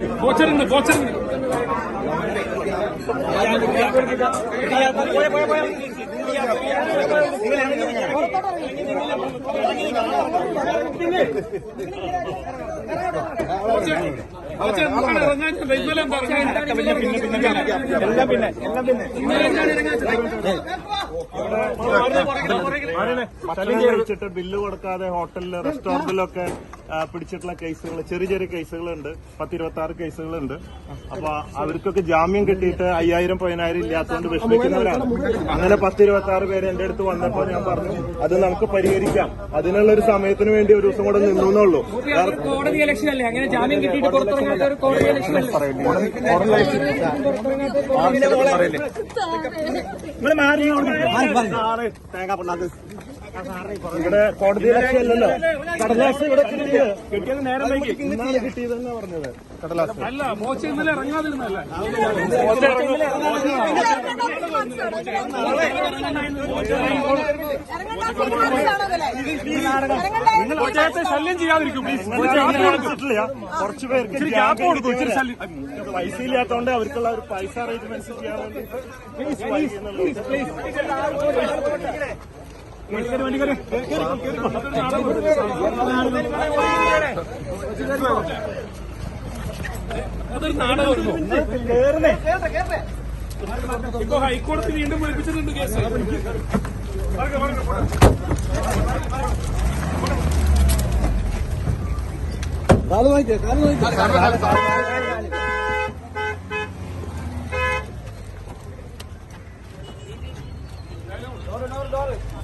കോച്ചറിന് കോച്ചറിന് പിന്നെ പിന്നെ ഇറങ്ങാൻ കഴിച്ചിട്ട് ബില്ല് കൊടുക്കാതെ ഹോട്ടലിൽ റെസ്റ്റോറന്റിലൊക്കെ പിടിച്ചിട്ടുള്ള കേസുകൾ ചെറിയ ചെറിയ കേസുകളുണ്ട്. പത്തിരുപത്തി ആറ് കേസുകളുണ്ട്. അപ്പൊ അവർക്കൊക്കെ ജാമ്യം കിട്ടിയിട്ട് അയ്യായിരം പതിനായിരം ഇല്ലാത്തതുകൊണ്ട് വിഷമിക്കുന്നവരാണ്. അങ്ങനെ പത്തിരുപത്തി ആറ് പേര് എന്റെ അടുത്ത് വന്നപ്പോൾ ഞാൻ പറഞ്ഞു അത് നമുക്ക് പരിഹരിക്കാം. അതിനുള്ള ഒരു സമയത്തിന് വേണ്ടി ഒരു ദിവസം കൂടെ നിന്നു എന്നുള്ളൂ. ഒരു കോടതി ഇലക്ഷൻ അല്ലേ? അങ്ങനെ ജാമ്യം കിട്ടിയിട്ട് പുറത്തിറങ്ങാത്ത ഒരു കോടതി ഇലക്ഷൻ ഇലക്ഷൻ അല്ലല്ലോ കടലാസ് ഇവിടെ കിട്ടിയത്. കിട്ടിയത് നേരം വൈകി. ഇന്നാണ് കിട്ടിയതെന്നാ പറഞ്ഞത്. കടലാസ്. അല്ല മോശ ഇന്നലെ ഇറങ്ങാതിരുന്നല്ലേ കോച്ചയത്തെ ശല്യം ചെയ്യാതിരിക്കും പ്ലീസ് കിട്ടില്ല കുറച്ച് പേർക്ക് ഇച്ചിരി ഗ്യാപ്പ് കൊടുക്കും ഇച്ചിരി ശല്യം. പൈസ ഇല്ലാത്തതുകൊണ്ട് അവർക്കുള്ള ഒരു പൈസ അറേഞ്ച്മെന്റ്സ് ചെയ്യാൻ വേണ്ടി. അതൊരു നാടകമായിരുന്നു ഇപ്പൊ ഹൈക്കോടതി വീണ്ടും വിളിപ്പിച്ചിട്ടുണ്ട് കേസ് കാൽ വാങ്ങിക്കേ കാൽ വാങ്ങിക്കേ Dollar, dollar, dollar.